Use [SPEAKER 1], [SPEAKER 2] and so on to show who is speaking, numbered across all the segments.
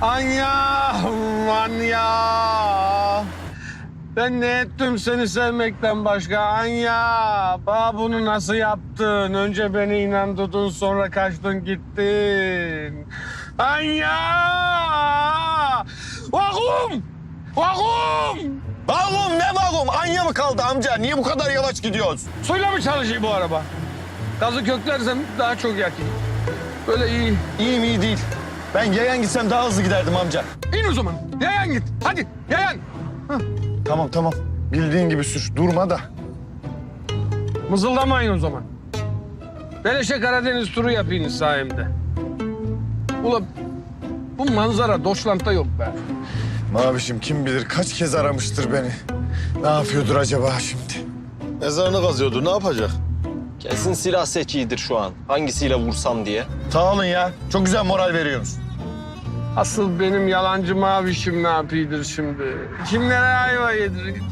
[SPEAKER 1] Anya, Anya. Ben ne ettim seni sevmekten başka Anya? Bana bunu nasıl yaptın? Önce beni inandırdın sonra kaçtın gittin. Anya! Vakum! Vakum!
[SPEAKER 2] Vagum ne vagum? Anya mı kaldı amca? Niye bu kadar yavaş gidiyoruz?
[SPEAKER 1] Suyla mı çalışıyor bu araba? Gazı köklersem daha çok yakayım. Böyle iyi.
[SPEAKER 2] İyi mi iyi değil. Ben yayan gitsem daha hızlı giderdim amca.
[SPEAKER 1] İn o zaman. Yayan git. Hadi yayan.
[SPEAKER 2] Tamam tamam. Bildiğin gibi sür. Durma da.
[SPEAKER 1] Mızıldamayın o zaman. Beleşe Karadeniz turu yapayım sayemde. Ula bu manzara doşlanta yok be.
[SPEAKER 2] Mavişim kim bilir kaç kez aramıştır beni. Ne yapıyordur acaba şimdi?
[SPEAKER 3] Mezarını kazıyordu. Ne yapacak?
[SPEAKER 4] Kesin silah seçiyidir şu an. Hangisiyle vursam diye.
[SPEAKER 2] Sağ olun ya. Çok güzel moral veriyorsunuz.
[SPEAKER 1] Asıl benim yalancı mavişim ne yapıyordur şimdi? Kimlere ayva yedirdi?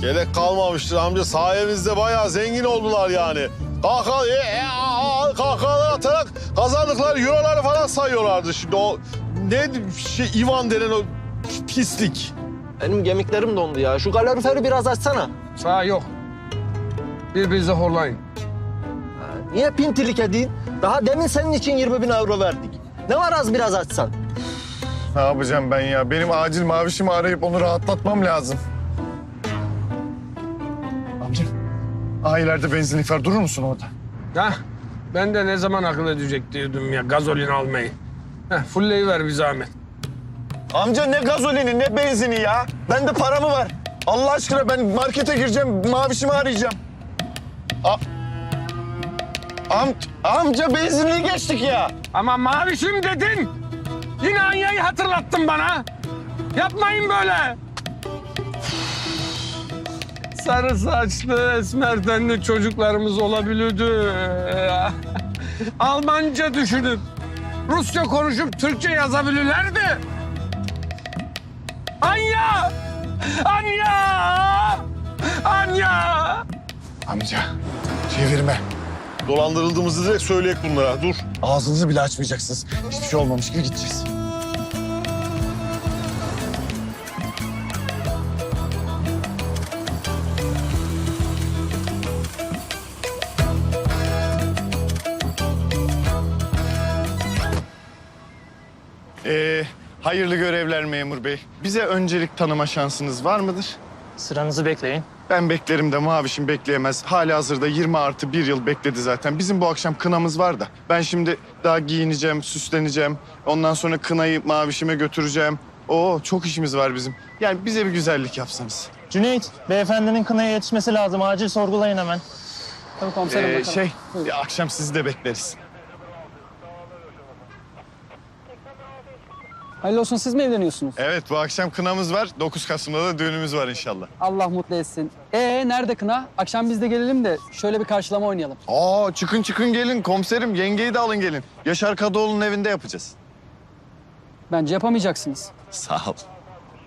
[SPEAKER 3] Gerek kalmamıştır amca. Sayemizde bayağı zengin oldular yani. Kahkaha, e, e, a, a, kahkahalar atarak kazandıkları euroları falan sayıyorlardı şimdi. O ne şey Ivan denen o pislik.
[SPEAKER 4] Benim gemiklerim dondu ya. Şu kaloriferi biraz açsana.
[SPEAKER 1] Sağ yok. Birbirinize horlayın.
[SPEAKER 4] Niye pintilik edeyim? Daha demin senin için 20 bin euro verdik. Ne var az biraz açsan?
[SPEAKER 2] Ne yapacağım ben ya? Benim acil mavişimi arayıp onu rahatlatmam lazım. Amca. Aa ileride benzinlik var. Durur musun orada?
[SPEAKER 1] Hah, ben de ne zaman akıl edecek diyordum ya gazolin almayı. Heh, fullleyiver bir zahmet.
[SPEAKER 2] Amca ne gazolini ne benzini ya. Bende para mı var? Allah aşkına ben markete gireceğim. Mavişimi arayacağım. A Am amca benzinliği geçtik ya.
[SPEAKER 1] Ama mavişim dedin. Yine Anya'yı hatırlattın bana. Yapmayın böyle. Sarı saçlı, esmer tenli çocuklarımız olabilirdi. Almanca düşünüp, Rusça konuşup Türkçe yazabilirlerdi. Anya! Anya! Anya!
[SPEAKER 2] Amca çevirme.
[SPEAKER 3] Dolandırıldığımızı direkt söyleyek bunlara. Dur.
[SPEAKER 2] Ağzınızı bile açmayacaksınız. Hiçbir şey olmamış gibi gideceğiz. Ee, hayırlı görevler memur bey. Bize öncelik tanıma şansınız var mıdır?
[SPEAKER 5] Sıranızı bekleyin.
[SPEAKER 2] Ben beklerim de Mavişim bekleyemez. Hali hazırda 20 artı bir yıl bekledi zaten. Bizim bu akşam kınamız var da. Ben şimdi daha giyineceğim, süsleneceğim. Ondan sonra kınayı Mavişime götüreceğim. Oo çok işimiz var bizim. Yani bize bir güzellik yapsanız.
[SPEAKER 5] Cüneyt, beyefendinin kınaya yetişmesi lazım. Acil sorgulayın hemen.
[SPEAKER 6] Tabii komiserim
[SPEAKER 2] Ee,
[SPEAKER 6] bakalım.
[SPEAKER 2] şey, ya akşam sizi de bekleriz.
[SPEAKER 6] Hayırlı olsun siz mi evleniyorsunuz?
[SPEAKER 2] Evet bu akşam kınamız var. 9 Kasım'da da düğünümüz var inşallah.
[SPEAKER 6] Allah mutlu etsin. Ee nerede kına? Akşam biz de gelelim de şöyle bir karşılama oynayalım.
[SPEAKER 2] Aa çıkın çıkın gelin komiserim. Yengeyi de alın gelin. Yaşar Kadıoğlu'nun evinde yapacağız.
[SPEAKER 6] Bence yapamayacaksınız.
[SPEAKER 2] Sağ ol.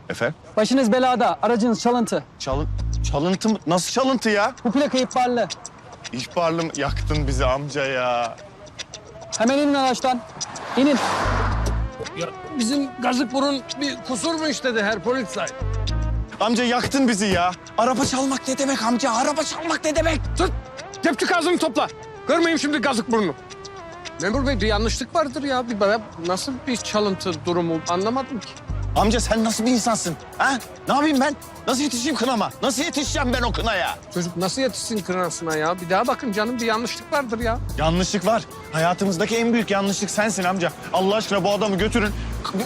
[SPEAKER 2] Efendim?
[SPEAKER 6] Başınız belada, aracınız çalıntı.
[SPEAKER 2] Çalın, çalıntı mı? Nasıl çalıntı ya?
[SPEAKER 6] Bu plaka ihbarlı.
[SPEAKER 2] İhbarlım yaktın bizi amca ya.
[SPEAKER 6] Hemen inin araçtan. İnin.
[SPEAKER 1] Ya bizim gazık burun bir kusur mu işledi her polisay?
[SPEAKER 2] Amca yaktın bizi ya. Araba çalmak ne demek amca? Araba çalmak ne demek?
[SPEAKER 1] Tut! Tepçi kazını topla. Görmeyeyim şimdi gazık burnu. Memur bey bir yanlışlık vardır ya. Bir bana nasıl bir çalıntı durumu anlamadım ki.
[SPEAKER 2] Amca sen nasıl bir insansın? Ha? Ne yapayım ben? Nasıl yetişeyim kınama? Nasıl yetişeceğim ben o kınaya?
[SPEAKER 1] Çocuk nasıl yetişsin kınasına ya? Bir daha bakın canım bir yanlışlık vardır ya.
[SPEAKER 2] Yanlışlık var. Hayatımızdaki en büyük yanlışlık sensin amca. Allah aşkına bu adamı götürün.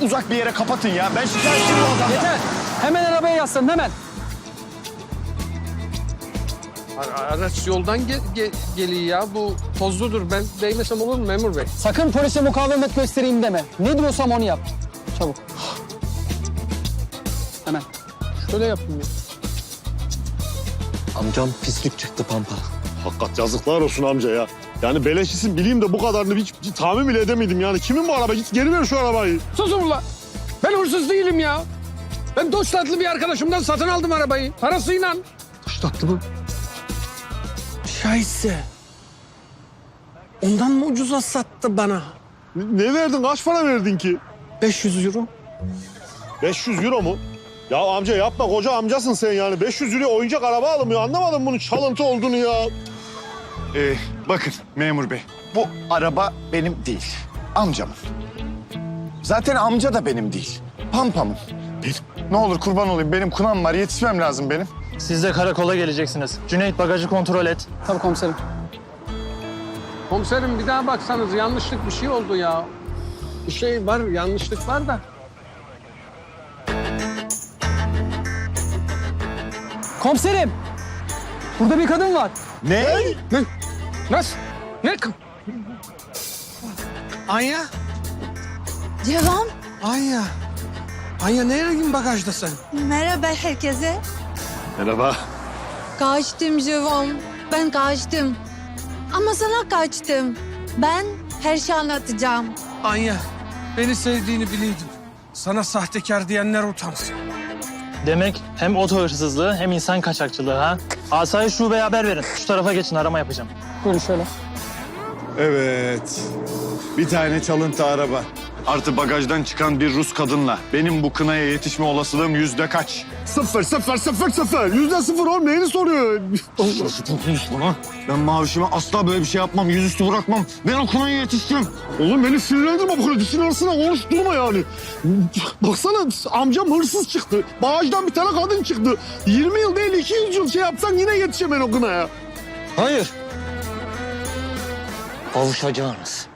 [SPEAKER 2] Uzak bir yere kapatın ya. Ben şikayetçiyim bu adamdan.
[SPEAKER 6] Yeter. Hemen arabaya yaslanın hemen.
[SPEAKER 1] A- Araç yoldan ge- ge- geliyor ya. Bu tozludur. Ben değmesem olur mu memur bey?
[SPEAKER 6] Sakın polise mukavemet göstereyim deme. Ne diyorsam onu yap. Çabuk. Hemen.
[SPEAKER 1] Şöyle yapayım ya.
[SPEAKER 4] Amcam pislik çıktı pampa.
[SPEAKER 3] Hakikat yazıklar olsun amca ya. Yani beleş isim bileyim de bu kadarını hiç, hiç tahmin bile edemedim yani. Kimin bu araba? Git geri ver şu arabayı.
[SPEAKER 1] Susun ulan. Ben hırsız değilim ya. Ben Doçtatlı bir arkadaşımdan satın aldım arabayı. Parasıyla. Doçtatlı mı? Şahitse. Ondan mı ucuza sattı bana?
[SPEAKER 3] Ne, ne verdin? Kaç para verdin ki?
[SPEAKER 1] 500 euro.
[SPEAKER 3] 500 euro mu? Ya amca yapma koca amcasın sen yani. 500 euro oyuncak araba alınmıyor. Anlamadım bunun çalıntı olduğunu ya.
[SPEAKER 2] Ee, bakın memur bey, bu araba benim değil, amcamın. Zaten amca da benim değil, pampamın. Benim. Ne olur kurban olayım, benim kunam var, yetişmem lazım benim.
[SPEAKER 5] Siz de karakola geleceksiniz. Cüneyt bagajı kontrol et.
[SPEAKER 6] Tabii komiserim.
[SPEAKER 1] Komiserim bir daha baksanız yanlışlık bir şey oldu ya. Bir şey var, yanlışlık var da.
[SPEAKER 6] Komiserim! Burada bir kadın var.
[SPEAKER 2] Ne?
[SPEAKER 1] Ne? Nasıl? Ne? Anya?
[SPEAKER 7] Devam.
[SPEAKER 1] Anya. Anya nereye bagajda sen?
[SPEAKER 7] Merhaba herkese.
[SPEAKER 2] Merhaba.
[SPEAKER 7] Kaçtım Devam. Ben kaçtım. Ama sana kaçtım. Ben her şeyi anlatacağım.
[SPEAKER 1] Anya, beni sevdiğini biliyordum. Sana sahtekar diyenler utansın.
[SPEAKER 5] Demek hem oto hırsızlığı hem insan kaçakçılığı ha. Asayiş şubeye haber verin. Şu tarafa geçin arama yapacağım.
[SPEAKER 6] Buyurun şöyle.
[SPEAKER 2] Evet, bir tane çalıntı araba. Artı bagajdan çıkan bir Rus kadınla benim bu kınaya yetişme olasılığım yüzde kaç?
[SPEAKER 3] Sıfır, sıfır, sıfır, sıfır. Yüzde sıfır oğlum neyini soruyor?
[SPEAKER 2] Konuşma. Ben mavişime asla böyle bir şey yapmam, yüzüstü bırakmam. Ben o kınaya yetiştim.
[SPEAKER 3] Oğlum beni sinirlendirme bu kadar. Dişin arasına konuşturma yani. Baksana amcam hırsız çıktı. Bağajdan bir tane kadın çıktı. 20 yıl değil 200 yıl şey yapsan yine yetişemem o kınaya.
[SPEAKER 8] Hayır. Kavuşacağınız.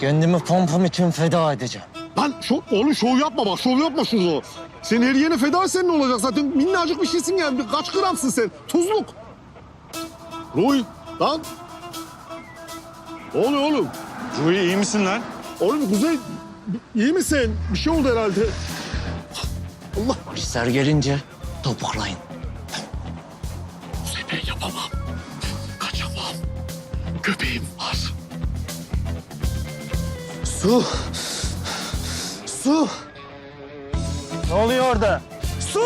[SPEAKER 8] Kendimi pompam için feda edeceğim.
[SPEAKER 3] Lan şov, oğlum şov yapma bak şov yapma şunu. Sen her yerine feda etsen ne olacak zaten minnacık bir şeysin yani. Kaç gramsın sen? Tuzluk. Roy lan. Ne oluyor oğlum?
[SPEAKER 2] Ruhi iyi misin lan?
[SPEAKER 3] Oğlum Kuzey iyi misin? Bir şey oldu herhalde. Allah.
[SPEAKER 8] İster gelince topuklayın.
[SPEAKER 3] Su. Su.
[SPEAKER 5] Ne oluyor orada?
[SPEAKER 3] Su.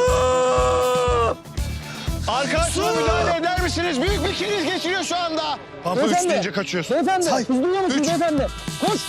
[SPEAKER 2] Arkadaşlar müdahale eder misiniz? Büyük bir kriz geçiriyor şu anda. Pampa
[SPEAKER 6] Beyefendi.
[SPEAKER 2] üstleyince kaçıyorsun.
[SPEAKER 6] Beyefendi, siz duyuyor musunuz beyefendi? Koş!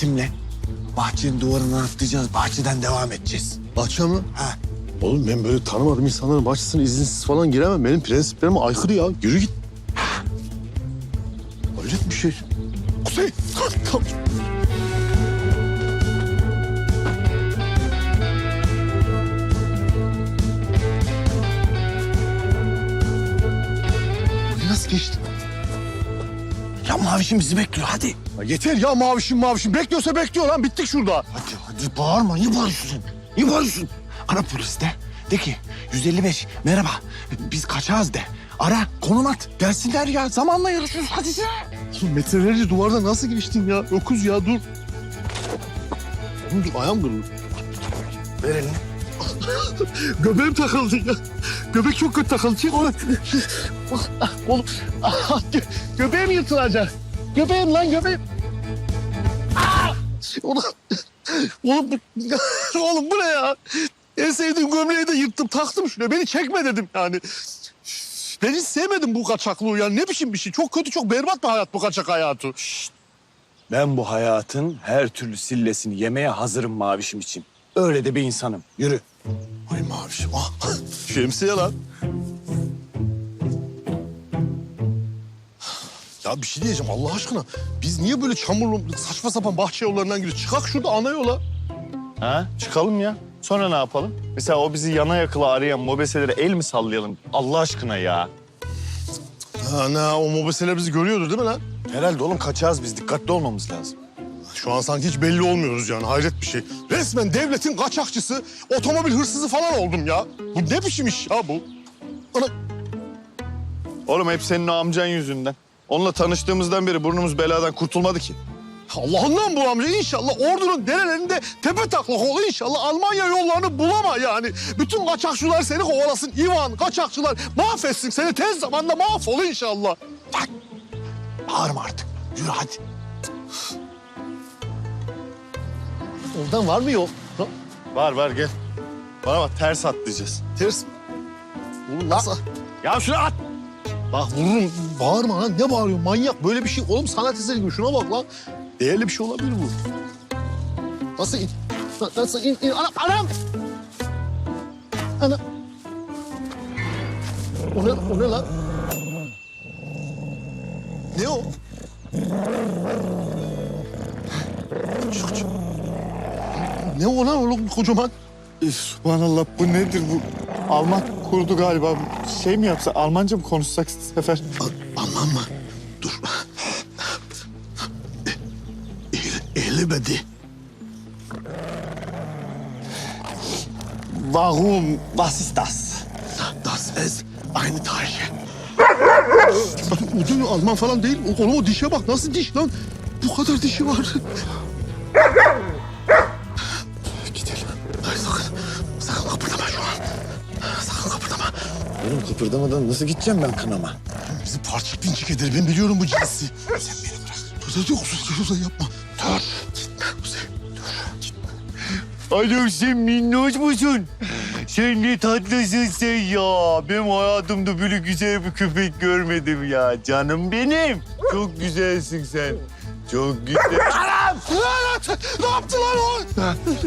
[SPEAKER 3] Şimdi hareketimle bahçenin duvarından atlayacağız. Bahçeden devam edeceğiz. Bahçe mi? Ha. Oğlum ben böyle tanımadığım insanların bahçesine izinsiz falan giremem. Benim prensiplerime aykırı ya. Yürü git.
[SPEAKER 2] Mavişim bizi bekliyor hadi.
[SPEAKER 3] Ya yeter ya mavişim mavişim. Bekliyorsa bekliyor lan. Bittik şurada.
[SPEAKER 2] Hadi hadi bağırma. Niye bağırıyorsun? Niye bağırıyorsun? Ara polis de. De ki 155 merhaba biz kaçağız de. Ara konum at. Gelsinler ya zamanla yarışıyoruz hadi sen.
[SPEAKER 3] Oğlum metrelerce duvarda nasıl geçtin ya? Öküz ya dur. Oğlum dur ayağım kırıldı.
[SPEAKER 2] Ver elini.
[SPEAKER 3] Göbeğim takıldı ya. Göbek çok kötü takıldı. Çek onu. Oğlum ah, gö göbeğim yırtılacak. Göbeğim lan göbeğim. Ah! Oğlum, oğlum, bu- oğlum bu ne ya? En sevdiğim gömleği de yırttım taktım şuraya. Beni çekme dedim yani. Ben hiç sevmedim bu kaçaklığı ya. Ne biçim bir şey? Çok kötü, çok berbat bir hayat bu kaçak hayatı.
[SPEAKER 9] Ben bu hayatın her türlü sillesini yemeye hazırım mavişim için. Öyle de bir insanım. Yürü.
[SPEAKER 3] Ay mavişim ah. Şemsiye lan. Ya bir şey diyeceğim Allah aşkına. Biz niye böyle çamurlu saçma sapan bahçe yollarından gidiyoruz? Çıkak şurada ana yola.
[SPEAKER 2] Ha çıkalım ya. Sonra ne yapalım? Mesela o bizi yana yakıla arayan mobeselere el mi sallayalım? Allah aşkına ya.
[SPEAKER 3] Ana o mobeseler bizi görüyordu değil mi lan?
[SPEAKER 2] Herhalde oğlum kaçağız biz. Dikkatli olmamız lazım.
[SPEAKER 3] Şu an sanki hiç belli olmuyoruz yani hayret bir şey. Resmen devletin kaçakçısı, otomobil hırsızı falan oldum ya. Bu ne biçim iş ya bu? Ana...
[SPEAKER 2] Oğlum hep senin o amcan yüzünden. Onunla tanıştığımızdan beri burnumuz beladan kurtulmadı ki.
[SPEAKER 3] Allah'ından bu amca inşallah ordunun derelerinde tepe taklak ol inşallah Almanya yollarını bulama yani. Bütün kaçakçılar seni kovalasın Ivan kaçakçılar mahvetsin seni tez zamanda mahvol inşallah. Bak bağırma artık yürü hadi. Oradan var mı yol? Ha,
[SPEAKER 2] Var var gel. Bana bak ters atlayacağız.
[SPEAKER 3] Ters mi? Oğlum nasıl?
[SPEAKER 2] Ya şunu at.
[SPEAKER 3] Bak vururum. Bağırma lan. Ne bağırıyorsun? Manyak. Böyle bir şey. Oğlum sanat eseri gibi. Şuna bak lan. Değerli bir şey olabilir bu. Nasıl in? Na- Nasıl in? in? Anam! Anam! Anam! O ne, o ne lan? Ne o? Çok, çok. Ne o lan oğlum kocaman?
[SPEAKER 2] Üf, Subhanallah bu nedir bu? Alman kurdu galiba. Şey mi yapsa Almanca mı konuşsak sefer?
[SPEAKER 3] Al- Alman mı? Dur. El, eğilemedi.
[SPEAKER 2] Warum? Was ist das?
[SPEAKER 3] Das ist eine o değil, Alman falan değil. O, oğlum o dişe bak. Nasıl diş lan? Bu kadar dişi var.
[SPEAKER 2] Oğlum kıpırdamadan nasıl gideceğim ben kınama?
[SPEAKER 3] Bizi parçık pinçik eder. Ben biliyorum bu cinsi. Sen beni bırak. Dur dur dur. Dur yapma. Dur. Gitme Kuzey. Dur. Gitme.
[SPEAKER 2] Alo sen minnoş musun? Sen ne tatlısın sen ya. Ben hayatımda böyle güzel bir köpek görmedim ya. Canım benim. Çok güzelsin sen. Çok güzel.
[SPEAKER 3] Lan! Ne yaptılar o?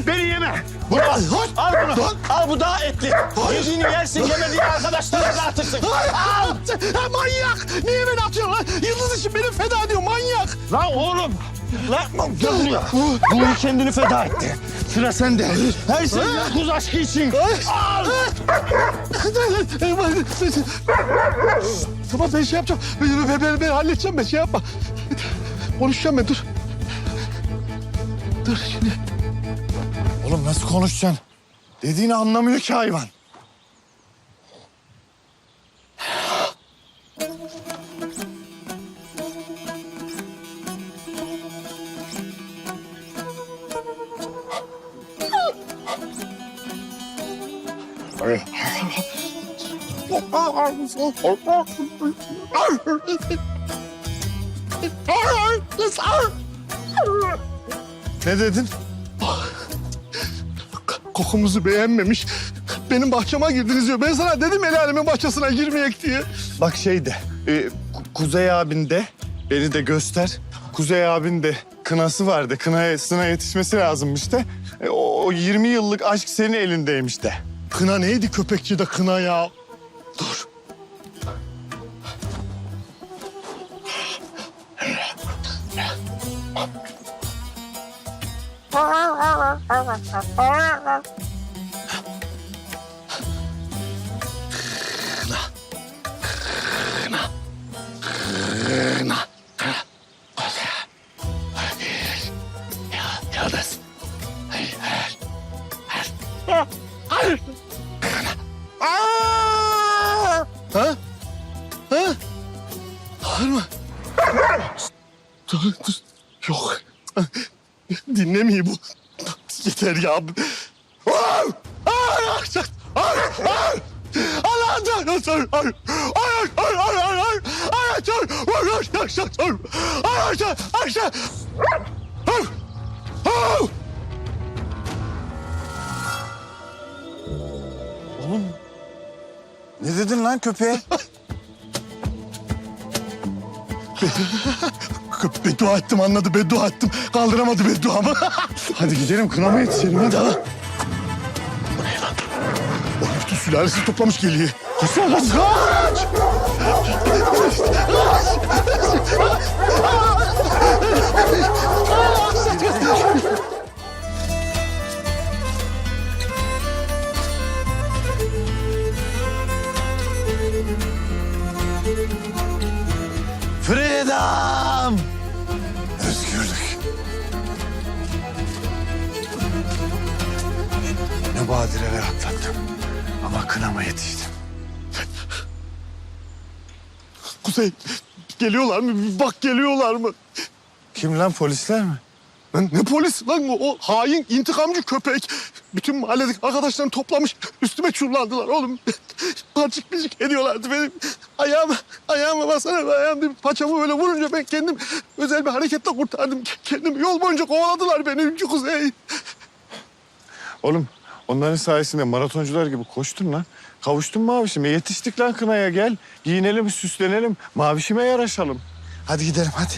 [SPEAKER 2] Beni yeme. Bunu al. Al bunu. Al bu daha etli. Yediğini yersin yemediğini arkadaşlarına dağıtırsın.
[SPEAKER 3] Al! Ha, manyak! Niye beni atıyorsun lan? Yıldız için beni feda ediyor manyak.
[SPEAKER 2] Lan oğlum. Lan gel buraya. Bu kendini feda etti. Sıra sende. Her şey yakuz aşkı için.
[SPEAKER 3] Al! tamam ben şey yapacağım. Ben, ben, ben, ben halledeceğim ben şey yapma. Konuşacağım ben dur. Dur şimdi.
[SPEAKER 2] Oğlum nasıl konuşacaksın? Dediğini anlamıyor ki hayvan. Ne dedin?
[SPEAKER 3] Kokumuzu beğenmemiş. Benim bahçeme girdiniz diyor. Ben sana dedim el alemin bahçesine girmeyek diye.
[SPEAKER 2] Bak şey de, e, Ku- Kuzey abin de beni de göster. Kuzey abin de kınası vardı. Kınasına yetişmesi lazımmış da. E, o, o 20 yıllık aşk senin elindeymiş de.
[SPEAKER 3] Kına neydi köpekçi de kına ya? Ha? Ay, dur, ay, dur. Dur. Dur.
[SPEAKER 2] Ne dedin lan köpeğe?
[SPEAKER 3] Beddua ettim anladı beddua ettim. Kaldıramadı bedduamı.
[SPEAKER 2] hadi gidelim kınama yetişelim hadi.
[SPEAKER 3] Tamam. Bu ne lan? O bütün sülalesi toplamış geliyor. Kaçsana kaç. Kaç!
[SPEAKER 2] Freedom! Badireler atlattım. Ama kınama yetiştim.
[SPEAKER 3] Kuzey geliyorlar mı? Bak geliyorlar mı?
[SPEAKER 2] Kim lan polisler mi?
[SPEAKER 3] Lan ne polis lan o, o hain intikamcı köpek. Bütün mahalledeki arkadaşlarını toplamış üstüme çullandılar oğlum. Parçık bircik ediyorlardı benim. Ayağımı, ayağıma basana ayağım paçamı böyle vurunca ben kendim özel bir hareketle kurtardım. Kendimi yol boyunca kovaladılar beni Kuzey.
[SPEAKER 2] Oğlum onların sayesinde maratoncular gibi koştun lan. Kavuştun mavişime. Yetiştik lan kınaya gel. Giyinelim, süslenelim. Mavişime yaraşalım. Hadi gidelim hadi.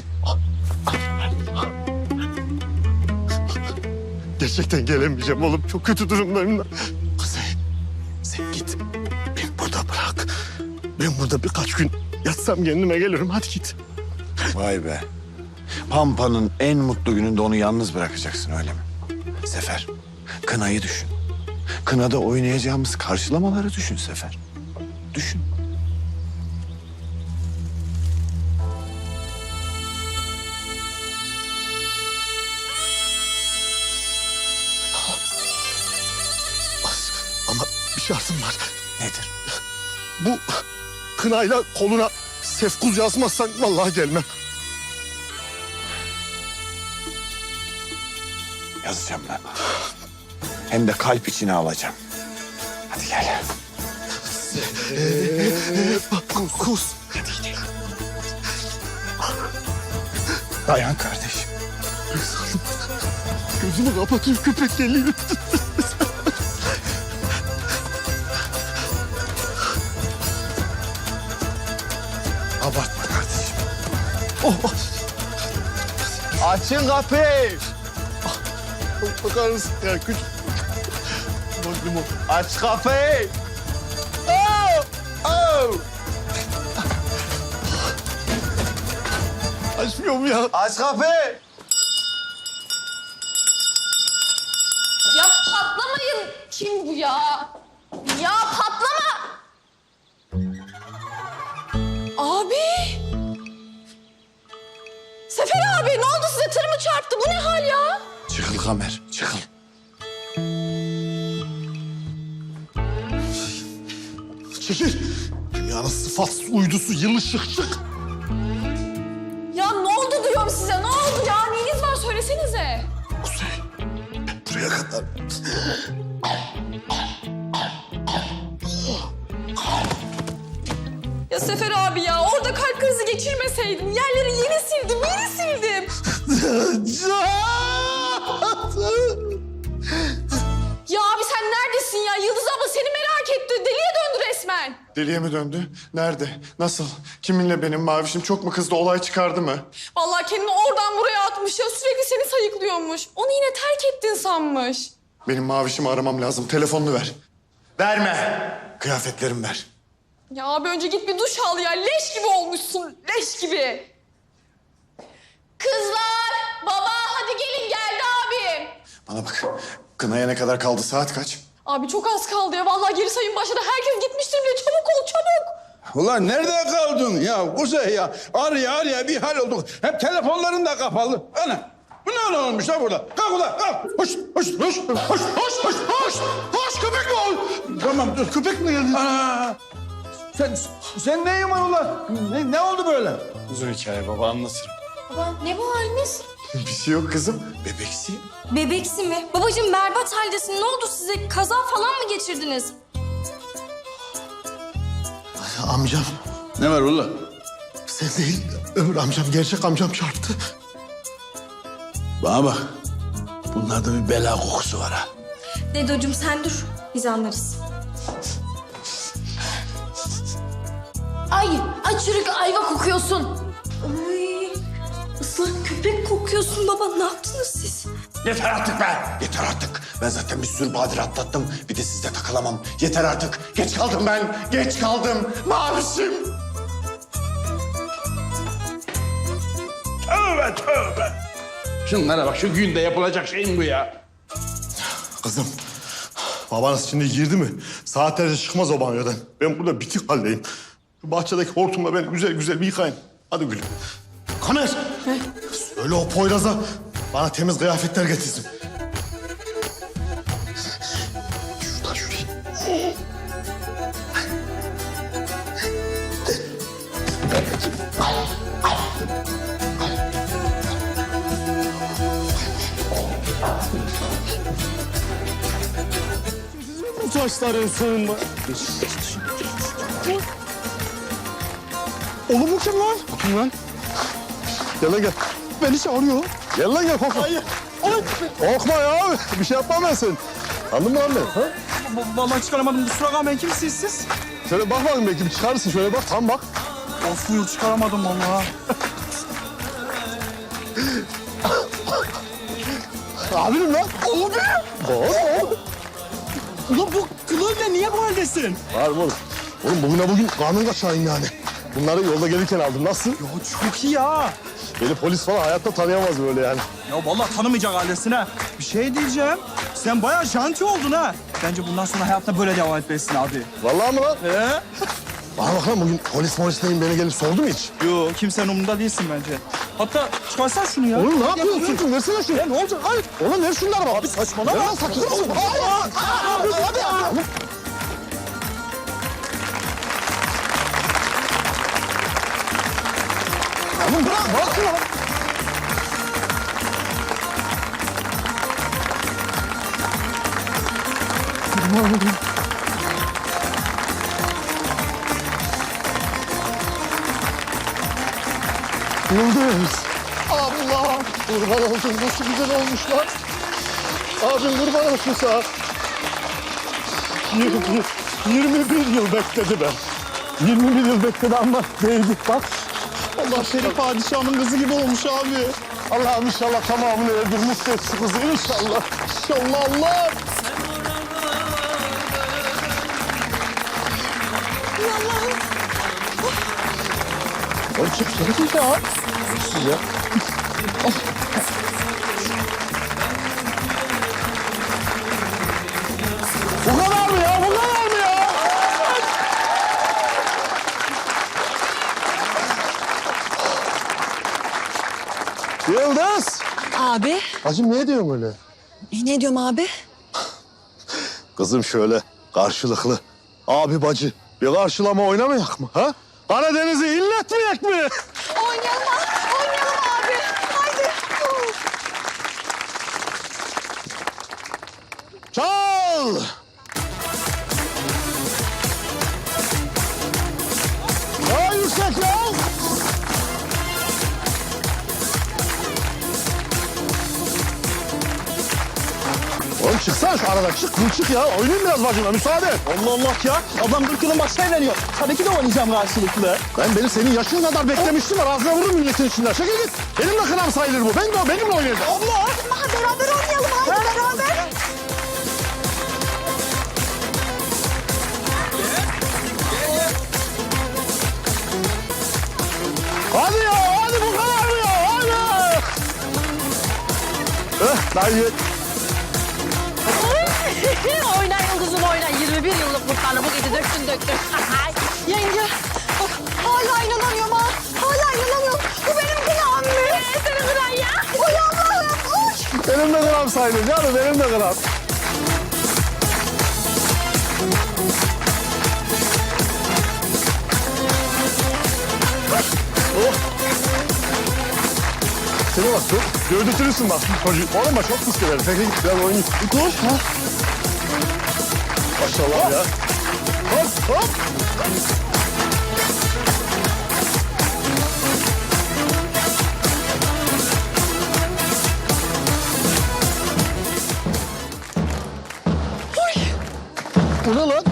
[SPEAKER 3] Gerçekten gelemeyeceğim oğlum. Çok kötü durumdayım. da. Kuzey sen git. Beni burada bırak. Ben burada birkaç gün yatsam kendime gelirim. Hadi git.
[SPEAKER 2] Vay be. Pampa'nın en mutlu gününde onu yalnız bırakacaksın öyle mi? Sefer, kınayı düşün. Kınada oynayacağımız karşılamaları düşün Sefer. Düşün.
[SPEAKER 3] Ama bir şartım var.
[SPEAKER 2] Nedir?
[SPEAKER 3] Bu kınayla koluna sefkuz yazmazsan vallahi gelmem.
[SPEAKER 2] Yazacağım lan. Hem de kalp içine alacağım. Hadi gel.
[SPEAKER 3] Kus.
[SPEAKER 2] Dayan kardeşim.
[SPEAKER 3] Gözümü kapatayım köpek geliyor.
[SPEAKER 2] Abartma kardeşim.
[SPEAKER 3] Oh.
[SPEAKER 2] Açın kapıyı.
[SPEAKER 3] Bakar mısın ya küçük. Limon limon.
[SPEAKER 2] Aç kapıyı. Oh! Oh!
[SPEAKER 3] Açmıyorum ya.
[SPEAKER 2] Aç kapıyı.
[SPEAKER 3] Uydusu yılışık çık.
[SPEAKER 10] Ya ne oldu diyorum size ne oldu ya? Neyiniz var söylesenize.
[SPEAKER 3] Kuzey. Buraya kadar.
[SPEAKER 10] Ya Sefer abi ya orada kalp krizi geçirmeseydim. Yerleri yeni sildim yeni sildim. Ya Deliye
[SPEAKER 2] mi döndü? Nerede? Nasıl? Kiminle benim mavişim? Çok mu kızdı? Olay çıkardı mı?
[SPEAKER 10] Vallahi kendini oradan buraya atmış ya. Sürekli seni sayıklıyormuş. Onu yine terk ettin sanmış.
[SPEAKER 2] Benim mavişimi aramam lazım. Telefonunu ver. Verme. Kıyafetlerimi ver.
[SPEAKER 10] Ya abi önce git bir duş al ya. Leş gibi olmuşsun. Leş gibi. Kızlar, baba hadi gelin geldi abim.
[SPEAKER 2] Bana bak. Kınaya ne kadar kaldı? Saat kaç?
[SPEAKER 10] Abi çok az kaldı ya. Vallahi geri sayım başladı. Herkes gitmiştir bile. Çabuk ol çabuk.
[SPEAKER 11] Ulan nerede kaldın ya Kuzey ya? Araya araya bir hal olduk. Hep telefonların da kapalı. Ana bu ne olmuş lan burada? Kalk ulan kalk. Hoş hoş hoş hoş hoş hoş hoş. Hoş köpek mi ol? Tamam dur köpek mi geldi? Ana. Sen, sen neyin var ulan? Ne, ne oldu böyle?
[SPEAKER 2] Uzun hikaye baba anlatırım.
[SPEAKER 10] Baba ne bu haliniz?
[SPEAKER 2] Bir şey yok kızım. Bebeksi.
[SPEAKER 10] Bebeksi mi? Babacığım berbat haldesin. Ne oldu size? Kaza falan mı geçirdiniz?
[SPEAKER 3] Amcam.
[SPEAKER 11] Ne var ulan?
[SPEAKER 3] Sen değil. Öbür amcam gerçek amcam çarptı.
[SPEAKER 11] Bana bak. Bunlarda bir bela kokusu var ha.
[SPEAKER 10] Dedocuğum sen dur. Biz anlarız. Ay, ay çürük ayva kokuyorsun. Ay, köpek kokuyorsun baba. Ne yaptınız siz?
[SPEAKER 2] Yeter artık be. Yeter artık. Ben zaten bir sürü badire atlattım. Bir de sizde takılamam. Yeter artık. Geç kaldım ben. Geç kaldım. Mavişim.
[SPEAKER 11] Tövbe tövbe. Şunlara bak şu günde yapılacak şey mi bu ya?
[SPEAKER 3] Kızım. Babanız şimdi girdi mi? Saatlerce çıkmaz o banyodan. Ben burada bitik haldeyim. Şu bahçedeki hortumla beni güzel güzel bir yıkayın. Hadi gülüm. Kamer. Söyle o Poyraz'a bana temiz kıyafetler getirsin. Şurada şuraya.
[SPEAKER 1] Bu saçların sığınma.
[SPEAKER 3] Oğlum bu kim lan? Kim lan? Gel gel. Beni çağırıyor. Gel lan gel korkma. Hayır. Korkma ya. Bir şey yapmam ben senin. Anladın mı beni? Ha?
[SPEAKER 6] Vallahi çıkaramadım. Kusura kalmayın. Kimsiniz siz?
[SPEAKER 3] Şöyle bak bakayım belki bir çıkarırsın. Şöyle bak tam bak.
[SPEAKER 6] Of buyur çıkaramadım vallahi.
[SPEAKER 3] Abinim lan. Abi. Oo.
[SPEAKER 6] Ulan bu kılığıyla niye bu haldesin?
[SPEAKER 3] Var mı oğlum? Oğlum bugüne bugün kanun kaçağıyım yani. Bunları yolda gelirken aldım. Nasıl?
[SPEAKER 6] Ya çok iyi ya.
[SPEAKER 3] Beni polis falan hayatta tanıyamaz böyle yani.
[SPEAKER 6] Ya vallahi tanımayacak haldesin ha. Bir şey diyeceğim. Sen bayağı janti oldun ha. Bence bundan sonra hayatta böyle devam etmesin abi.
[SPEAKER 3] Vallahi mi lan?
[SPEAKER 6] He?
[SPEAKER 3] Bana bak lan bugün polis polis neyim beni gelip sordu mu hiç?
[SPEAKER 6] Yo kimsenin umurunda değilsin bence. Hatta çıkarsan şunu ya.
[SPEAKER 3] Oğlum ne yapıyorsun? Versene şunu.
[SPEAKER 6] Ya ne olacak? Hayır.
[SPEAKER 3] Oğlum ver şunları bak. Abi saçmalama. Ver lan sakın. Oğlum. Abi, abi, abi. Şunu. Yıldız. Allah! Kurban oldum. Nasıl güzel olmuşlar. Abim kurban olsun sağ. 20, 21 yıl bekledi ben. 21 yıl bekledi ama değdik bak. Allah seni padişahın kızı gibi olmuş abi. Allah'ım inşallah tamamını erdir. Mutlu etsin kızı inşallah. İnşallah Allah. Oğlum çık, çık, çık ya. Çıksın ya.
[SPEAKER 10] Abi.
[SPEAKER 3] Hacım ne diyorsun öyle?
[SPEAKER 10] Ne diyorum abi?
[SPEAKER 3] Kızım şöyle karşılıklı abi bacı bir karşılama oynamayak mı? Ha? Karadeniz'i illetmeyek mi?
[SPEAKER 10] Oynayalım, oynayalım abi. Haydi.
[SPEAKER 3] Çal! Çıksana şu aradan çık, çık ya. Oynayayım biraz bacımla, müsaade.
[SPEAKER 6] Allah Allah ya. Adam 40 yılın başına veriyor. Tabii ki de oynayacağım karşılıklı.
[SPEAKER 3] Ben beni senin yaşın kadar beklemiştim var. Ağzına vururum milletin içinden. Çekil git. Benimle kınam sayılır bu. Ben de benimle oynayacağım.
[SPEAKER 10] Allah. Beraber oynayalım. Haydi beraber.
[SPEAKER 3] Hadi ya, hadi bu kadar mı ya? Hadi. Eh, dayı.
[SPEAKER 10] oyna döktün döktün. Yenge. Bak hala inanamıyorum ha. Hala inanamıyorum. Bu benim günahım mı? Ee, senin günahın ya. Uy Allah'ım. Uy.
[SPEAKER 3] Benim de kınam sayılır canım, benim de kınam. Oh. Seni bak çok gövdetirirsin bak çocuğu. Oğlum bak çok pis gelir. Peki git biraz oynayayım. Bir dur. Ha. Maşallah ya. Hop. Bu ne lan?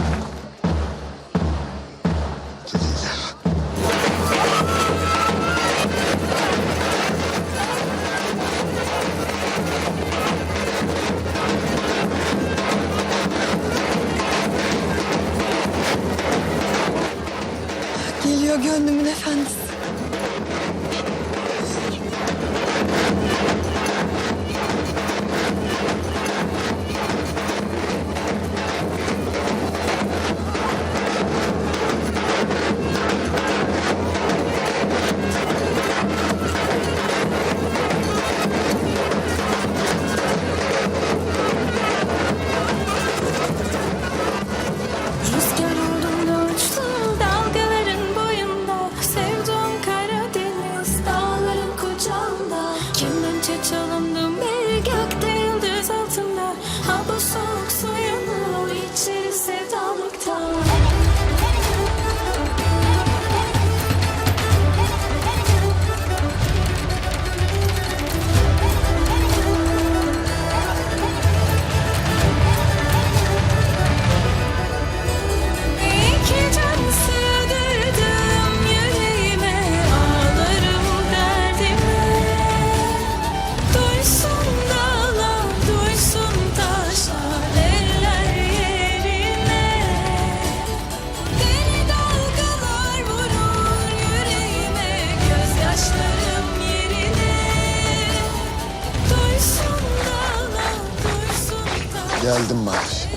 [SPEAKER 2] Geldim Mavişim.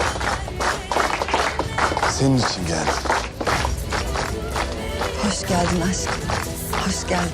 [SPEAKER 2] Senin için geldim.
[SPEAKER 12] Hoş geldin aşkım. Hoş geldin.